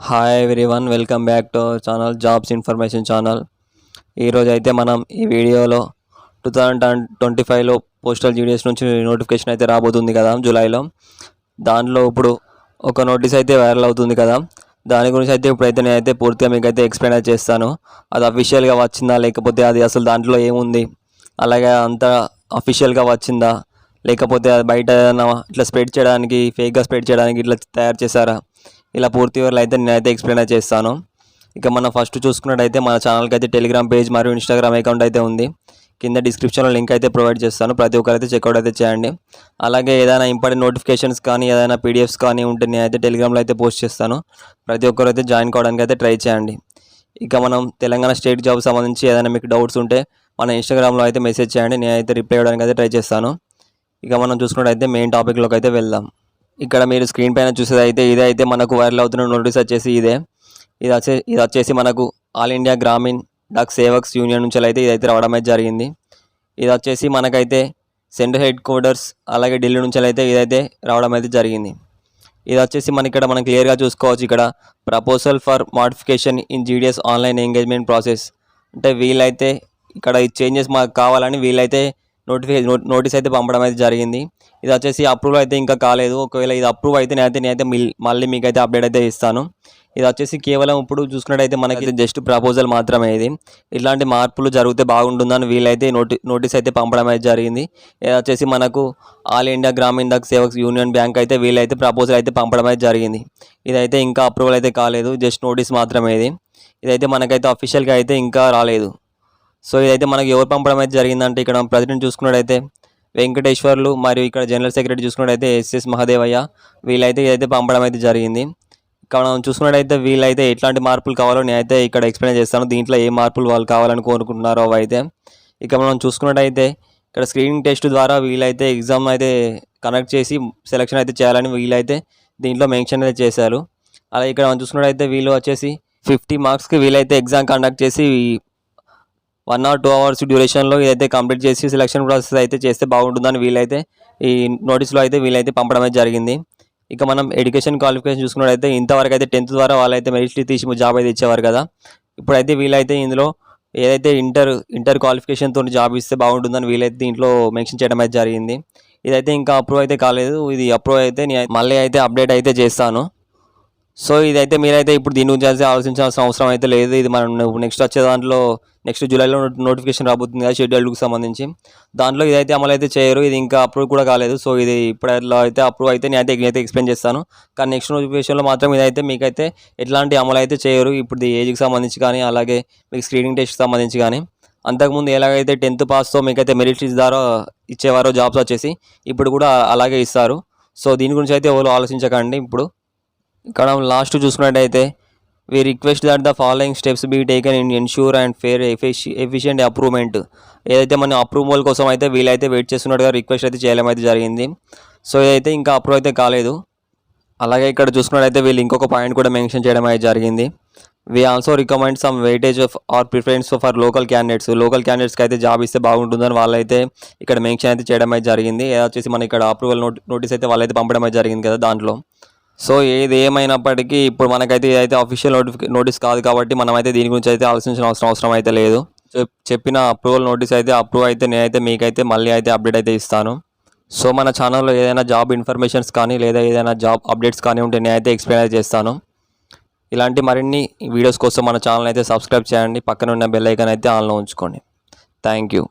Hi everyone welcome back to our channel jobs information channel ఈరోజు అయితే మనం ఈ వీడియోలో టూ థౌజండ్ ట్వంటీ ఫైవ్లో పోస్టల్ జీడిఎస్ నుంచి నోటిఫికేషన్ అయితే రాబోతుంది కదా జూలైలో. దాంట్లో ఇప్పుడు ఒక నోటీస్ అయితే వైరల్ అవుతుంది కదా దాని గురించి అయితే ఇప్పుడైతే నేనైతే పూర్తిగా మీకు అయితే ఎక్స్ప్లెయిన్ చేస్తాను. అది అఫీషియల్గా వచ్చిందా లేకపోతే అది అసలు దాంట్లో ఏముంది? అలాగే అంత అఫీషియల్గా వచ్చిందా? లేకపోతే అది బయట ఏదైనా ఇట్లా స్ప్రెడ్ చేయడానికి ఫేక్గా స్ప్రెడ్ చేయడానికి ఇట్లా తయారు చేశారా? ఇలా పూర్తి వివరాలు అయితే నేనైతే ఎక్స్ప్లెయిన్ అయితే చేస్తాను. ఇక మనం ఫస్ట్ చూసుకున్నట్టయితే మన ఛానల్కి అయితే టెలిగ్రామ్ పేజ్ మరియు ఇన్స్టాగ్రామ్ అకౌంట్ అయితే ఉంది. కింద డిస్క్రిప్షన్లో లింక్ అయితే ప్రొవైడ్ చేస్తాను. ప్రతి ఒక్కరైతే చెక్అవుట్ అయితే చేయండి. అలాగే ఏదైనా ఇంపార్టెంట్ నోటిఫికేషన్స్ కానీ ఏదైనా పీడిఎఫ్స్ కానీ ఉంటే నేనైతే టెలిగ్రామ్లో అయితే పోస్ట్ చేస్తాను. ప్రతి ఒక్కరు అయితే జాయిన్ కావడానికి అయితే ట్రై చేయండి. ఇక మనం తెలంగాణ స్టేట్ జాబ్ సంబంధించి ఏదైనా మీకు డౌట్స్ ఉంటే మన ఇన్స్టాగ్రామ్లో అయితే మెసేజ్ చేయండి. నేనైతే రిప్లై ఇవ్వడానికి అయితే ట్రై చేస్తాను. ఇక మనం చూసుకున్నట్టయితే మెయిన్ టాపిక్లోకి అయితే వెళ్దాం. ఇక్కడ మీరు స్క్రీన్ పైన చూసేది అయితే ఇదే అయితే మనకు వైరల్ అవుతున్న నోటీస్ వచ్చేసి ఇదే. ఇది వచ్చే ఇది వచ్చేసి మనకు All India Gramin Dak Sevaks union నుంచి అయితే ఇదైతే రావడం అయితే జరిగింది. ఇది వచ్చేసి మనకైతే సెంట్రల్ హెడ్ క్వార్టర్స్ అలాగే ఢిల్లీ నుంచి అయితే ఇదైతే రావడం అయితే జరిగింది. ఇది వచ్చేసి మన ఇక్కడ మనం క్లియర్గా చూసుకోవచ్చు ఇక్కడ. Proposal for modification in GDS online engagement process అంటే వీళ్ళైతే ఇక్కడ ఈ చేంజెస్ మాకు కావాలని వీళ్ళైతే నోటిఫికేషన్ నోటీస్ అయితే పంపడం అయితే జరిగింది. ఇది వచ్చేసి అప్రూవ్ అయితే ఇంకా కాలేదు. ఒకవేళ ఇది అప్రూవ్ అయితే నేనైతే నేనైతే మళ్ళీ మీకు అయితే అప్డేట్ అయితే ఇస్తాను. ఇది వచ్చేసి కేవలం ఇప్పుడు చూసుకున్నట్టయితే మనకి జస్ట్ ప్రపోజల్ మాత్రమే ఇది. ఇట్లాంటి మార్పులు జరిగితే బాగుంటుందని వీళ్ళైతే నోటి నోటీస్ అయితే పంపడం అయితే జరిగింది. ఇది వచ్చేసి మనకు ఆల్ ఇండియా గ్రామీణ సేవక్ సేవక్స్ యూనియన్ బ్యాంక్ అయితే వీళ్ళైతే ప్రపోజల్ అయితే పంపడం అయితే జరిగింది. ఇదైతే ఇంకా అప్రూవల్ అయితే కాలేదు. జస్ట్ నోటీస్ మాత్రమే ఇది. ఇదైతే మనకైతే అఫీషియల్గా అయితే ఇంకా రాలేదు. సో ఇదైతే మనకి ఎవరు పంపడం అయితే జరిగిందంటే ఇక్కడ ప్రెసిడెంట్ చూసుకున్నట్టయితే వెంకటేశ్వర్లు మరియు ఇక్కడ జనరల్ సెక్రటరీ చూసుకున్నట్టయితే ఎస్ఎస్ మహదేవయ్య వీళ్ళైతే ఇదైతే పంపడం అయితే జరిగింది. ఇక్కడ మనం చూసుకున్నట్టయితే వీళ్ళైతే ఎట్లాంటి మార్పులు కావాలో నేనైతే ఇక్కడ ఎక్స్ప్లెయిన్ చేస్తాను. దీంట్లో ఏ మార్పులు వాళ్ళు కావాలని కోరుకుంటున్నారో అవి అయితే ఇక మనం చూసుకున్నట్టయితే ఇక్కడ స్క్రీనింగ్ టెస్ట్ ద్వారా వీళ్ళైతే ఎగ్జామ్ అయితే కనెక్ట్ చేసి సెలక్షన్ అయితే చేయాలని వీళ్ళైతే దీంట్లో మెన్షన్ అయితే చేశారు. అలా ఇక్కడ మనం చూసుకున్నట్టయితే వీళ్ళు వచ్చేసి ఫిఫ్టీ మార్క్స్కి వీళ్ళైతే ఎగ్జామ్ కండక్ట్ చేసి వన్ ఆర్ టూ అవర్స్ డ్యూరేషన్లో ఇదైతే కంప్లీట్ చేసి సెలక్షన్ ప్రాసెస్ అయితే చేస్తే బాగుంటుందని వీలైతే ఈ నోటీస్లో అయితే వీలైతే పంపడం అయితే జరిగింది. ఇక మనం ఎడ్యుకేషన్ క్వాలిఫికేషన్ చూసుకున్నట్టయితే ఇంతవరకు అయితే టెన్త్ ద్వారా వాళ్ళైతే మెరిట్ తీసి జాబ్ అయితే ఇచ్చేవారు కదా. ఇప్పుడైతే వీలైతే ఇందులో ఏదైతే ఇంటర్ ఇంటర్ క్వాలిఫికేషన్తో జాబ్ ఇస్తే బాగుంటుందని వీలైతే దీంట్లో మెన్షన్ చేయడం అయితే జరిగింది. ఇదైతే ఇంకా అప్రూవ్ అయితే కాలేదు. ఇది అప్రూవ్ అయితే నేను మళ్ళీ అయితే అప్డేట్ అయితే చేస్తాను. సో ఇదైతే మీరైతే ఇప్పుడు దీని గురించి అయితే ఆలోచించాల్సిన అవసరం అయితే లేదు. ఇది మనం నెక్స్ట్ వచ్చే దాంట్లో నెక్స్ట్ జూలైలో నోటిఫికేషన్ రాబోతుంది కదా షెడ్యూల్కి సంబంధించి. దాంట్లో ఇదైతే అమలు అయితే చేయరు. ఇది ఇంకా అప్రూవ్ కూడా కాలేదు. సో ఇది ఇప్పుడైతే అయితే అప్రూవ్ అయితే నేనైతే అయితే ఎక్స్ప్లెయిన్ చేస్తాను. కానీ నెక్స్ట్ నోటిఫికేషన్లో మాత్రం ఇదైతే మీకైతే ఎట్లాంటి అమలు అయితే చేయరు. ఇప్పుడు ఏజ్కి సంబంధించి కానీ అలాగే మీకు స్క్రీనింగ్ టెస్ట్కి సంబంధించి కానీ. అంతకుముందు ఎలాగైతే టెన్త్ పాస్తో మీకైతే మెరిట్ ద్వారా ఇచ్చేవారో జాబ్స్ వచ్చేసి ఇప్పుడు కూడా అలాగే ఇస్తారు. సో దీని గురించి అయితే ఎవరు ఆలోచించకండి. ఇప్పుడు ఇక్కడ లాస్ట్ చూసుకున్నట్టయితే we request that the following steps be taken in ensure and fair ఎఫిషి efficient approvement ఏదైతే మన అప్రూవల్ కోసం అయితే వీలైతే వెయిట్ చేస్తున్నట్టుగా రిక్వెస్ట్ అయితే చేయడం అయితే జరిగింది. సో ఇదైతే ఇంకా అప్రూవ్ అయితే కాలేదు అలాగే ఇక్కడ చూసుకున్నట్టయితే వీళ్ళు ఇంకొక పాయింట్ కూడా మెన్షన్ చేయడం అయితే జరిగింది. We also recommend some weightage of or preference for local candidates local క్యాండిడేట్స్కి అయితే జాబ్ ఇస్తే బాగుంటుందని వాళ్ళైతే ఇక్కడ మెన్షన్ అయితే చేయడం అయితే జరిగింది. ఏదో వచ్చేసి మన ఇక్కడ అప్రూవల్ నోట్ నోటీస్ అయితే వాళ్ళైతే పంపడం అయితే జరిగింది కదా దాంట్లో. సో ఏది ఏమైనప్పటికీ ఇప్పుడు మనకైతే ఇదైతే అఫీషియల్ నోటిఫికే నోటీస్ కాదు కాబట్టి మనమైతే దీని గురించి అయితే ఆలోచించిన అవసరం అవసరం అయితే లేదు. చెప్పిన అప్రూవల్ నోటీస్ అయితే అప్రూవ్ అయితే నేనైతే మీకైతే మళ్ళీ అయితే అప్డేట్ అయితే ఇస్తాను. సో మన ఛానల్లో ఏదైనా జాబ్ ఇన్ఫర్మేషన్స్ కానీ లేదా ఏదైనా జాబ్ అప్డేట్స్ కానీ ఉంటే నేనైతే ఎక్స్ప్లెయిన్ అయితే చేస్తాను. ఇలాంటి మరిన్ని వీడియోస్ కోసం మన ఛానల్ అయితే సబ్స్క్రైబ్ చేయండి. పక్కన ఉన్న బెల్ ఐకాన్ అయితే ఆన్లో ఉంచుకోండి. Thank you